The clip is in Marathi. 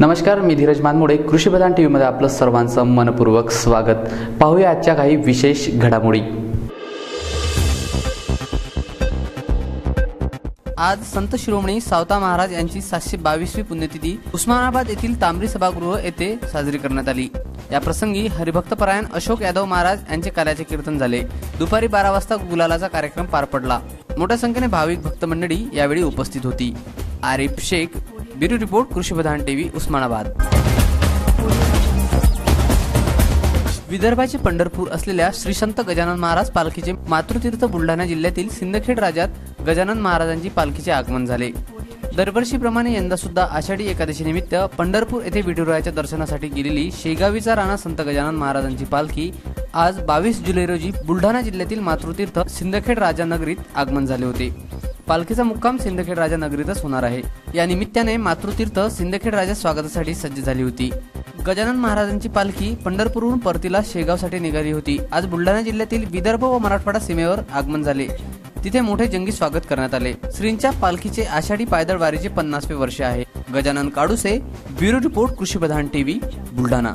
नमस्कार मी धीरज मानमोडे कृषी प्रधान टी व्हीमध्ये आपलं सर्वांचं मनपूर्वक स्वागत. पाहूया आजच्या काही विशेष घडामोडी. आज संत शिरोमणी सावता महाराज यांची सातशे बावीसवी पुण्यतिथी उस्मानाबाद येथील तांबरी सभागृह येथे साजरी करण्यात आली. या प्रसंगी हरिभक्तपरायण अशोक यादव महाराज यांचे कार्याचे कीर्तन झाले. दुपारी बारा वाजता गुलालाचा कार्यक्रम पार पडला. मोठ्या संख्येने भाविक भक्त मंडळी यावेळी उपस्थित होती. Arif Shaikh bureau report Krushi Pradhan TV Osmanabad. विदर्भाचे पंढरपूर असलेल्या श्री संत गजानन महाराज पालखीचे मातृतीर्थ बुलढाणा जिल्ह्यातील सिंदखेड राजात गजानन महाराजांची पालखीचे आगमन झाले. दरवर्षीप्रमाणे यंदा सुद्धा आषाढी एकादशीनिमित्त पंढरपूर येथे विठुरायाच्या दर्शनासाठी गेलेली शेगावीचा राणा संत गजानन महाराजांची पालखी आज बावीस जुलै रोजी बुलढाणा जिल्ह्यातील मातृतीर्थ सिंदखेड राजानगरीत आगमन झाले होते. पालखीचा मुक्काम सिंदखेड राजा नगरीतच होणार आहे. या निमित्ताने मातृतीर्थ सिंदखेड राजा स्वागतासाठी सज्ज झाली होती. गजानन महाराजांची पालखी पंढरपूरहून परतीला शेगावसाठी निघाली होती. आज बुलढाणा जिल्ह्यातील विदर्भ व मराठवाडा सीमेवर आगमन झाले. तिथे मोठे जंगी स्वागत करण्यात आले. श्रींच्या पालखीचे आषाढी पायदळ वारीचे पन्नासवे वर्ष आहे. Gajanan काडूसे bureau report Krushi Pradhan TV Buldhana.